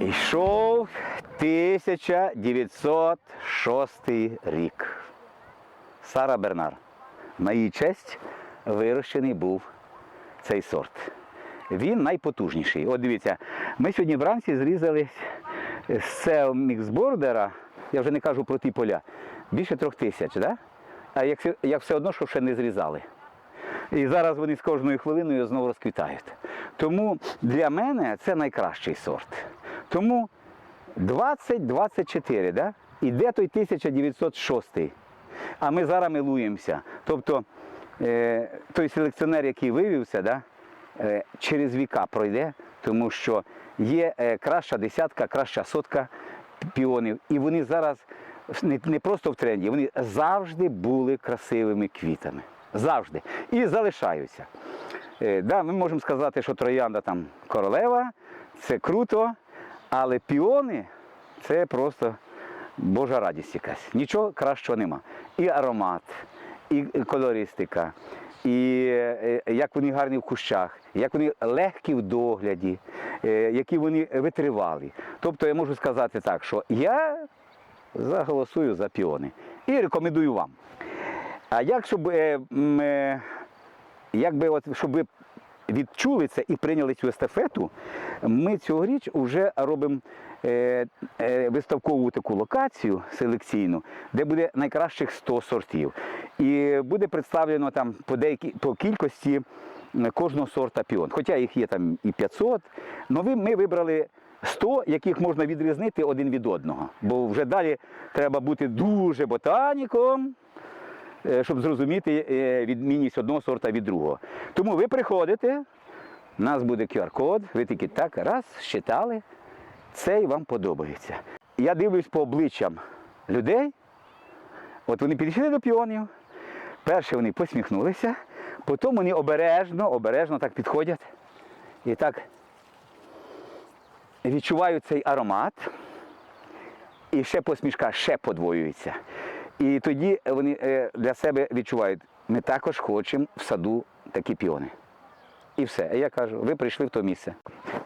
Йшов 1906 рік. Сара Бернар. На її честь вирощений був цей сорт. Він найпотужніший. От дивіться, ми сьогодні вранці зрізали з цього міксбордера, я вже не кажу про ті поля, більше трьох тисяч, да? а як, як все одно, що ще не зрізали. І зараз вони з кожною хвилиною знову розквітають. Тому для мене це найкращий сорт. Тому 20-24, да? і де той 1906? А ми зараз милуємося. Тобто е, той селекціонер, який вивівся, да? е, через віка пройде, тому що є е, краща десятка, краща сотка піонів. І вони зараз не просто в тренді, вони завжди були красивими квітами. Завжди. І залишаються. Е, да, ми можемо сказати, що троянда там королева, це круто, але піони це просто Божа радість якась. Нічого кращого нема. І аромат, і колористика, і е, як вони гарні в кущах, як вони легкі в догляді, е, які вони витривалі. Тобто я можу сказати так, що я заголосую за піони і рекомендую вам. А як щоб, е, е, як от, щоб ви відчули це і прийняли цю естафету, ми цьогоріч вже робимо е, виставкову таку локацію селекційну, де буде найкращих 100 сортів. І буде представлено там по, деякі, по кількості кожного сорта піон. Хоча їх є там і 500, але ми вибрали 100, яких можна відрізнити один від одного. Бо вже далі треба бути дуже ботаніком, щоб зрозуміти е, відмінність одного сорта від другого. Тому ви приходите, у нас буде QR-код, ви тільки так раз считали, це і вам подобається. Я дивлюсь по обличчям людей, от вони підійшли до піонів, перше вони посміхнулися, потім вони обережно, обережно так підходять і так відчувають цей аромат, і ще посмішка ще подвоюється. І тоді вони е, для себе відчувають, ми також хочемо в саду такі піони. І все. Я кажу, ви прийшли в то місце.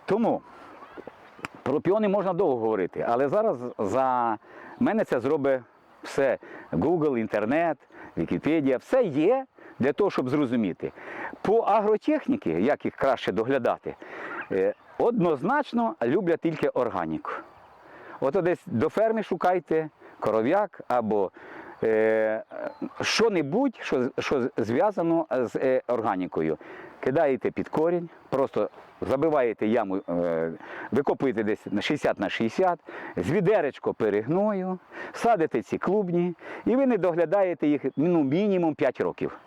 Тому про піони можна довго говорити, але зараз за мене це зробить все. Google, інтернет, Вікіпедія, все є для того, щоб зрозуміти. По агротехніці, як їх краще доглядати, е, однозначно люблять тільки органіку. Ото десь до ферми шукайте коров'як або е, що-небудь, що, що зв'язано з е, органікою. Кидаєте під корінь, просто забиваєте яму, е, викопуєте десь на 60 на 60, з відеречко перегною, садите ці клубні, і ви не доглядаєте їх ну, мінімум 5 років.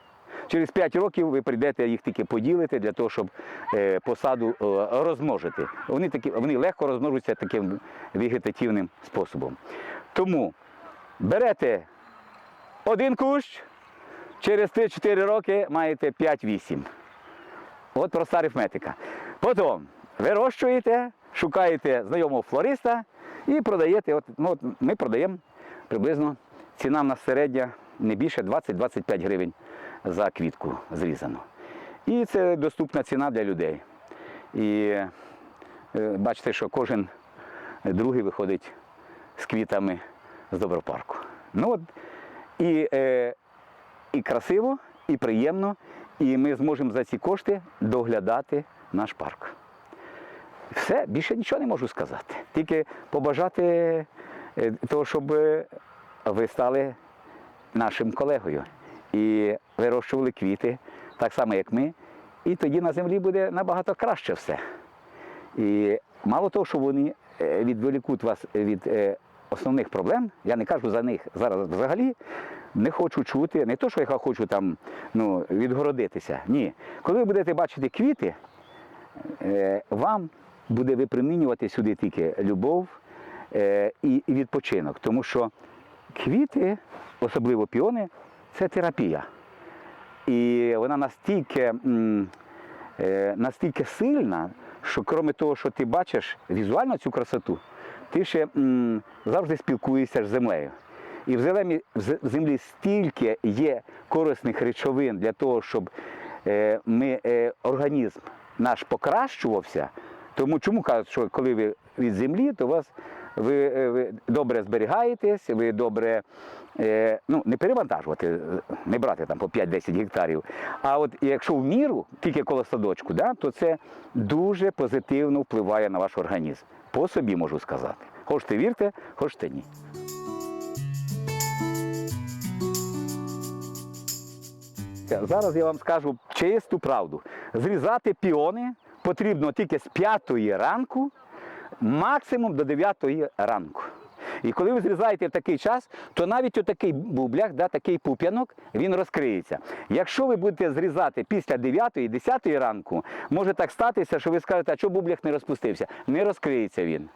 Через 5 років ви прийдете їх тільки поділити для того, щоб е, посаду е, розмножити. Вони, такі, вони легко розмножуються таким вегетативним способом. Тому берете один кущ, через 3-4 роки маєте 5-8. От проста арифметика. Потім вирощуєте, шукаєте знайомого флориста і продаєте. От, ну, от ми продаємо приблизно ціна в нас середня не більше 20-25 гривень за квітку зрізану. І це доступна ціна для людей. І е, бачите, що кожен другий виходить з квітами з добропарку. Ну, от, і, е, і красиво, і приємно, і ми зможемо за ці кошти доглядати наш парк. Все, більше нічого не можу сказати. Тільки побажати е, того, щоб ви стали нашим колегою і вирощували квіти, так само, як ми. І тоді на землі буде набагато краще все. І мало того, що вони е, відволікуть вас від е, основних проблем, я не кажу за них зараз взагалі, не хочу чути, не то, що я хочу там ну, відгородитися. Ні. Коли ви будете бачити квіти, е, вам буде випромінювати сюди тільки любов і відпочинок. Тому що квіти, особливо піони, це терапія. І вона настільки, е, настільки сильна, що крім того, що ти бачиш візуально цю красоту, ти ще завжди спілкуєшся з землею. І в зелені в землі стільки є корисних речовин для того, щоб е, ми, е, організм наш покращувався. Тому чому кажуть, що коли ви від землі, то у вас ви, е, ви добре зберігаєтесь, ви добре е, ну, не перевантажувати, не брати там по 5-10 гектарів. А от якщо в міру, тільки коло садочку, да, то це дуже позитивно впливає на ваш організм. По собі можу сказати. Хочете вірте, хочете ні. Зараз я вам скажу чисту правду. Зрізати піони потрібно тільки з 5 ранку, максимум до 9 ранку. І коли ви зрізаєте в такий час, то навіть отакий бублях, да, такий пуп'янок, він розкриється. Якщо ви будете зрізати після 9-10 ранку, може так статися, що ви скажете, а чого бублях не розпустився? Не розкриється він.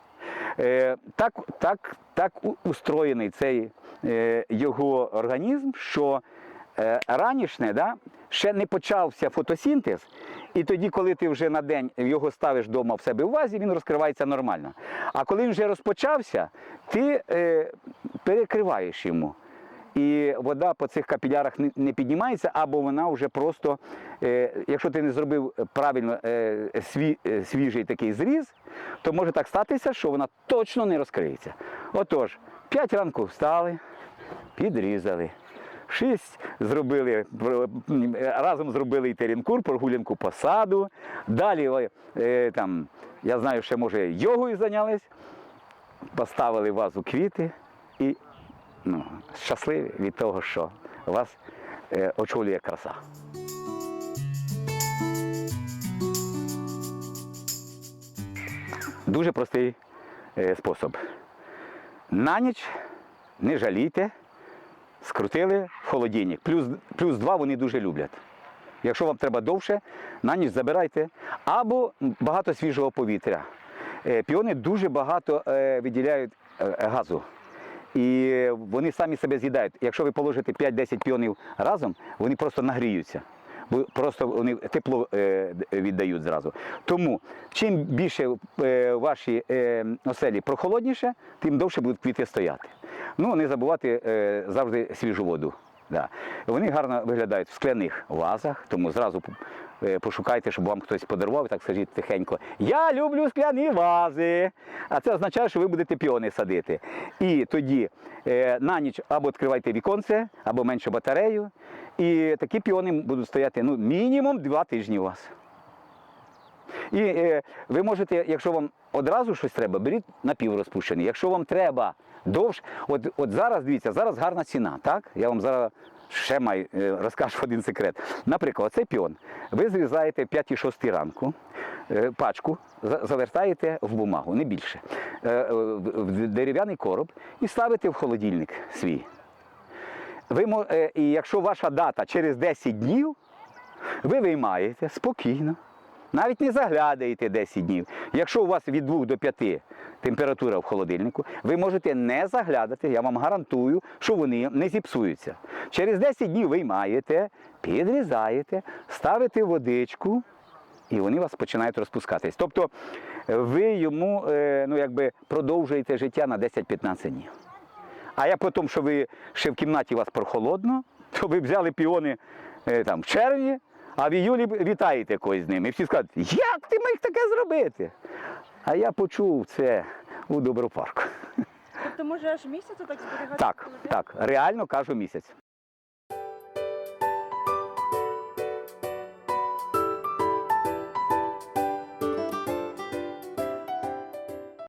Е, так, так, так устроєний цей е, його організм, що е, ранішне, да, ще не почався фотосінтез, і тоді, коли ти вже на день його ставиш вдома в себе в вазі, він розкривається нормально. А коли він вже розпочався, ти е, перекриваєш йому. І вода по цих капілярах не, піднімається, або вона вже просто, е, якщо ти не зробив правильно е, сві, е, свіжий такий зріз, то може так статися, що вона точно не розкриється. Отож, 5 ранку встали, підрізали. Шість зробили разом зробили і теренкур, прогулянку по саду. Далі е, там, я знаю, ще може йогою зайнялись, поставили вазу квіти і ну, щасливі від того, що вас е, очолює краса. Дуже простий е, спосіб. На ніч не жалійте, скрутили в холодильник. Плюс, плюс два вони дуже люблять. Якщо вам треба довше, на ніч забирайте. Або багато свіжого повітря. Е, Піони дуже багато е, виділяють е, газу. І вони самі себе з'їдають. Якщо ви положите 5-10 піонів разом, вони просто нагріються. Бо просто вони тепло е, віддають зразу. Тому чим більше е, ваші е, оселі прохолодніше, тим довше будуть квіти стояти. Ну, не забувати завжди свіжу воду. Да. Вони гарно виглядають в скляних вазах, тому зразу е, пошукайте, щоб вам хтось подарував, так скажіть тихенько. Я люблю скляні вази. А це означає, що ви будете піони садити. І тоді е, на ніч або відкривайте віконце, або менше батарею. І такі піони будуть стояти ну, мінімум два тижні у вас. І е, ви можете, якщо вам одразу щось треба, беріть напіврозпущений. Якщо вам треба довше, от, от зараз дивіться, зараз гарна ціна, так? Я вам зараз ще маю, е, розкажу один секрет. Наприклад, цей піон. Ви зрізаєте в 5-6 ранку е, пачку, завертаєте в бумагу, не більше, е, в дерев'яний короб і ставите в холодильник свій. Ви, і якщо ваша дата через 10 днів, ви виймаєте спокійно, навіть не заглядаєте 10 днів. Якщо у вас від 2 до 5 температура в холодильнику, ви можете не заглядати, я вам гарантую, що вони не зіпсуються. Через 10 днів виймаєте, підрізаєте, ставите водичку, і вони вас починають розпускатись. Тобто е, ви йому е, ну, якби продовжуєте життя на 10-15 днів. А як потім, що ви ще в кімнаті у вас прохолодно, то ви взяли піони е, там, в червні, а в іюлі вітаєте когось з ними. І всі скажуть, як ти міг таке зробити? А я почув це у добропарку. Тобто може аж місяць так зберігати? Так, так, реально кажу місяць.